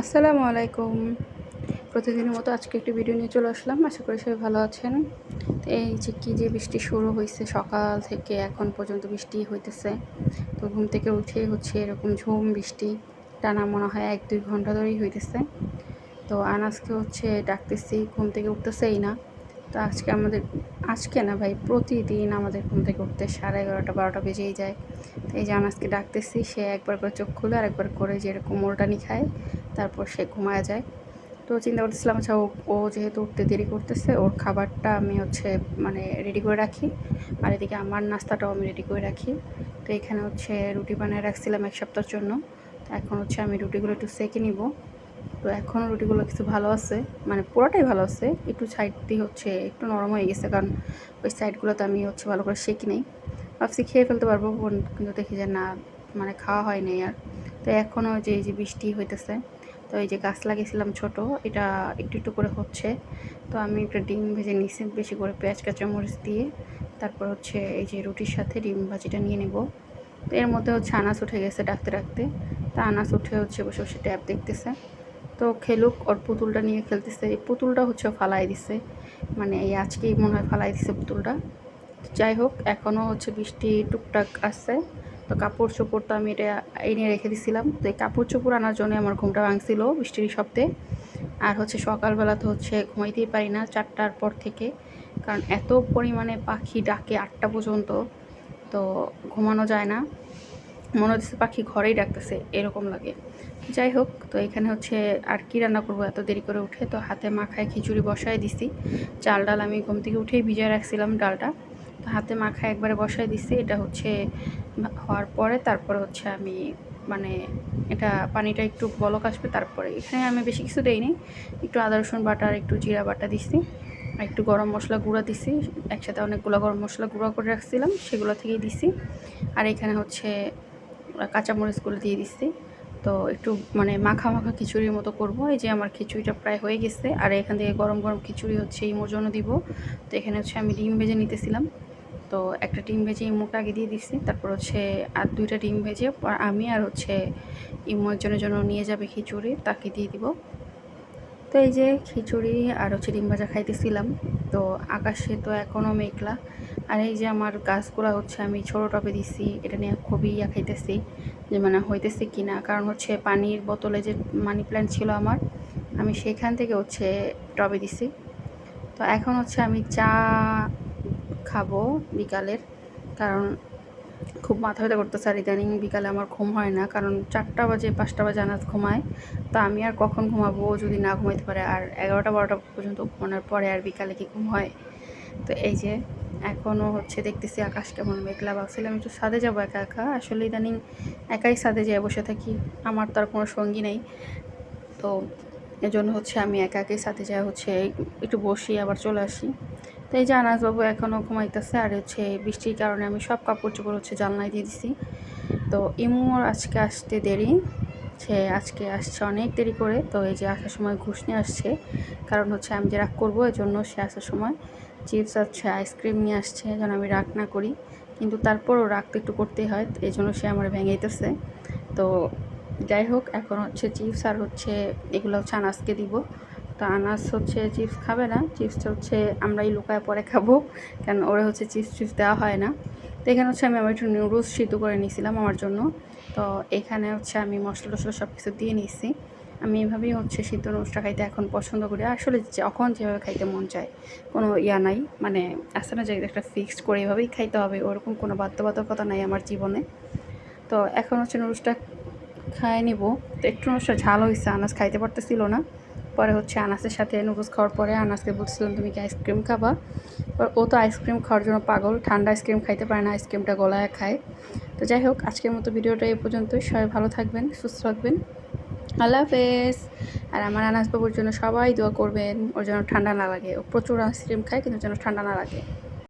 আসসালামু আলাইকুম। প্রতিদিনের মতো আজকে একটি ভিডিও নিয়ে চলে আসলাম। আশা করি সবাই ভালো আছেন। এই যে কী যে বৃষ্টি শুরু হয়েছে সকাল থেকে, এখন পর্যন্ত বৃষ্টি হইতেছে। তো ঘুম থেকে উঠে হচ্ছে এরকম ঝুম, বৃষ্টি, টানা মনে হয় এক, দুই ঘণ্টা ধরেই হইতেছে। তো আনাজকে হচ্ছে ডাকতেছি, ঘুম থেকে উঠতেছেই না। তো আজকে আমাদের, আজকে না ভাই, প্রতিদিন আমাদের ঘুম থেকে উঠতে সাড়ে এগারোটা, বারোটা বেজেই যায়। তো এই যে আনাজকে ডাকতেছি, সে একবার করে চোখ খুলে আর একবার করে যেরকম মোলটানি খায়। তারপর সে ঘুমায় যায়। তো চিন্তা করতেছিলাম আচ্ছা ও যেহেতু উঠতে দেরি করতেছে, ওর খাবারটা আমি হচ্ছে মানে রেডি করে রাখি। আর এদিকে আমার নাস্তাটাও আমি রেডি করে রাখি। তো এখানে হচ্ছে রুটি বানিয়ে রাখছিলাম এক সপ্তাহের জন্য। তো এখন হচ্ছে আমি রুটিগুলো একটু সেঁকে নিব। তো এখনও রুটিগুলো কিছু ভালো আছে মানে পুরোটাই ভালো আছে। একটু সাইড দিয়ে হচ্ছে একটু নরম হয়ে গেছে, কারণ ওই সাইডগুলোতে আমি হচ্ছে ভালো করে শেখি নেই। ভাবছি খেয়ে ফেলতে পারব কিন্তু দেখি যে না মানে খাওয়া হয় নাই আর। তো এখনও যে, এই যে বৃষ্টি হইতেছে তো এই যে গাছ লাগিয়েছিলাম ছোট, এটা একটু একটু করে হচ্ছে। তো আমি একটা ডিম ভেজে নিছি, বেশি করে পেঁয়াজ, কাঁচামরিচ দিয়ে। তারপর হচ্ছে এই যে রুটির সাথে ডিম ভাজিটা নিয়ে নেব। তো এর মধ্যে হচ্ছে আনাস উঠে গেছে ডাকতে ডাকতে। তা আনাস উঠে হচ্ছে বসে বসে ট্যাব দেখতেছে। তো খেলুক, ওর পুতুলটা নিয়ে খেলতেছে। এই পুতুলটা হচ্ছে ফালাই দিছে। মানে এই আজকেই মনে হয় ফালাই দিছে পুতুলটা। যাই হোক, এখনও হচ্ছে বৃষ্টি টুকটাক আসছে তো কাপড় চোপড় তো আমি এটা এনে রেখে দিছিলাম। তো এই কাপড় চোপড় আনার জন্য আমার ঘুমটা ভাঙছিল বৃষ্টির শব্দে আর হচ্ছে সকালবেলা তো হচ্ছে ঘুমাইতেই পারি না চারটার পর থেকে, কারণ এত পরিমাণে পাখি ডাকে আটটা পর্যন্ত, তো ঘুমানো যায় না। মনে হচ্ছে পাখি ঘরেই ডাকতেছে, এরকম লাগে। যাই হোক, তো এখানে হচ্ছে আর কি রান্না করব এত দেরি করে উঠে, তো হাতে মাখায় খিচুড়ি বসায় দিছি। চাল ডাল আমি ঘুম থেকে উঠেই ভিজায় রাখছিলাম ডালটা। তো হাতে মাখায় একবারে বসায় দিছি, এটা হচ্ছে হওয়ার পরে তারপরে হচ্ছে আমি মানে এটা পানিটা একটু বলক আসবে তারপরে এখানে আমি বেশি কিছু দেইনি, একটু আদা, রসুন বাটা একটু জিরা বাটা দিছি, আর একটু গরম মশলা গুঁড়া দিছি, একসাথে অনেকগুলো গরম মশলা গুঁড়া করে রাখছিলাম, সেগুলো থেকেই দিছি, আর এখানে হচ্ছে কাঁচামরিচগুলো দিয়ে দিছি, তো একটু মানে মাখা মাখা খিচুড়ির মতো করব, এই যে আমার খিচুড়িটা প্রায় হয়ে গেছে, আর এখান থেকে গরম গরম খিচুড়ি হচ্ছে ইমোর জন্য দিব, তো এখানে হচ্ছে আমি ডিম ভেজে নিতেছিলাম তো একটা ডিম ভেজে ইমোকে আগে দিয়ে দিচ্ছি তারপর হচ্ছে আর দুইটা ডিম ভেজে আমি আর হচ্ছে ইমো একজনের জন্য নিয়ে যাবে খিচুড়ি, তাকে দিয়ে দিব। তো এই যে খিচুড়ি আর হচ্ছে ডিম ভাজা খাইতেছিলাম। তো আকাশে তো এখনও মেঘলা। আর এই যে আমার গাছগুলো হচ্ছে আমি ছোটো টবে দিছি, এটা নিয়ে খুবই ইয়া খাইতেছি, যে মানে হইতেছে কি না কারণ হচ্ছে পানির বোতলে যে মানি প্ল্যান্ট ছিল আমার, আমি সেখান থেকে হচ্ছে টবে দিছি। তো এখন হচ্ছে আমি চা খাব বিকালের, কারণ খুব মাথা ব্যথা করতেছে আর ইদানিং বিকালে আমার ঘুম হয় না, কারণ চারটা বাজে, পাঁচটা বাজে আনাজ ঘুমায়। তা আমি আর কখন ঘুমাবো যদি না ঘুমাইতে পারে, আর এগারোটা, বারোটা পর্যন্ত ঘুমানোর পরে আর বিকালে কি ঘুম হয়? তো এই যে এখনও হচ্ছে দেখতেছি আকাশ কেমন মেঘলা, ভাবছিলাম একটু সাদে যাব একা একা, আসলে ইদানিং একাই সাদে যেয়ে বসে থাকি, আমার তো আর কোনো সঙ্গী নেই। তো এজন্য হচ্ছে আমি একা একাই সাথে যাই, হচ্ছে একটু বসি, আবার চলে আসি। তো এই যে আনাজবাবু এখনও ঘুমাইতেছে আর হচ্ছে বৃষ্টির কারণে আমি সব কাপড় চোপড় হচ্ছে জানলায় দিয়ে দিছি। তো ইমুর আজকে আসতে দেরি, সে আজকে আসছে অনেক দেরি করে, তো এই যে আসার সময় ঘুষ নিয়ে আসছে। কারণ হচ্ছে আমি যে রাগ করব এই জন্য সে আসার সময় চিপস আছে আইসক্রিম নিয়ে আসছে, যেন আমি রাগ না করি। কিন্তু তারপরও রাগ তো একটু করতেই হয় এই জন্য সে আমার ভেঙেইতেছে। তো যাই হোক, এখন হচ্ছে চিপস আর হচ্ছে এগুলো হচ্ছে আনাজকে দিব। তো আনাস হচ্ছে চিপস খাবে না। চিপসটা হচ্ছে আমরাই লুকায় পরে খাব, কারণ ওরা হচ্ছে চিপস চিপস দেওয়া হয় না। তো এখানে হচ্ছে আমি আমার একটু নুডলস সিদ্ধ করে নিয়েছিলাম আমার জন্য। তো এখানে হচ্ছে আমি মশলা টশলা সব কিছু দিয়ে নিয়েছি। আমি এভাবেই হচ্ছে সিদ্ধ নুডলসটা খাইতে এখন পছন্দ করি। আসলে যখন যেভাবে খাইতে মন চায়, কোনো ইয়া নাই। মানে আসলে না যে একটা ফিক্সড করে এভাবেই খাইতে হবে, ওরকম কোনো বাধ্যবাধকতা নাই আমার জীবনে। তো এখন হচ্ছে নুডলসটা খাই নিব। তো একটু নুডলসটা ঝাল হয়েছে আনাজ খাইতে পারতেছিল না। পরে হচ্ছে আনাসের সাথে নুডলস খাওয়ার পরে আনাসকে বলছিলাম, তুমি কি আইসক্রিম খাবা? ও তো আইসক্রিম খাওয়ার জন্য পাগল, ঠান্ডা আইসক্রিম খাইতে পারে না, আইসক্রিমটা গলায় খায়। তো যাই হোক, আজকের মতো ভিডিওটা এই পর্যন্তই। সবাই ভালো থাকবেন, সুস্থ থাকবেন। আল্লাহ হাফেজ। আর আমার আনাস আনাসবাবুর জন্য সবাই দোয়া করবেন, ওর জন্য ঠান্ডা না লাগে। ও প্রচুর আইসক্রিম খায়, কিন্তু যেন ঠান্ডা না লাগে।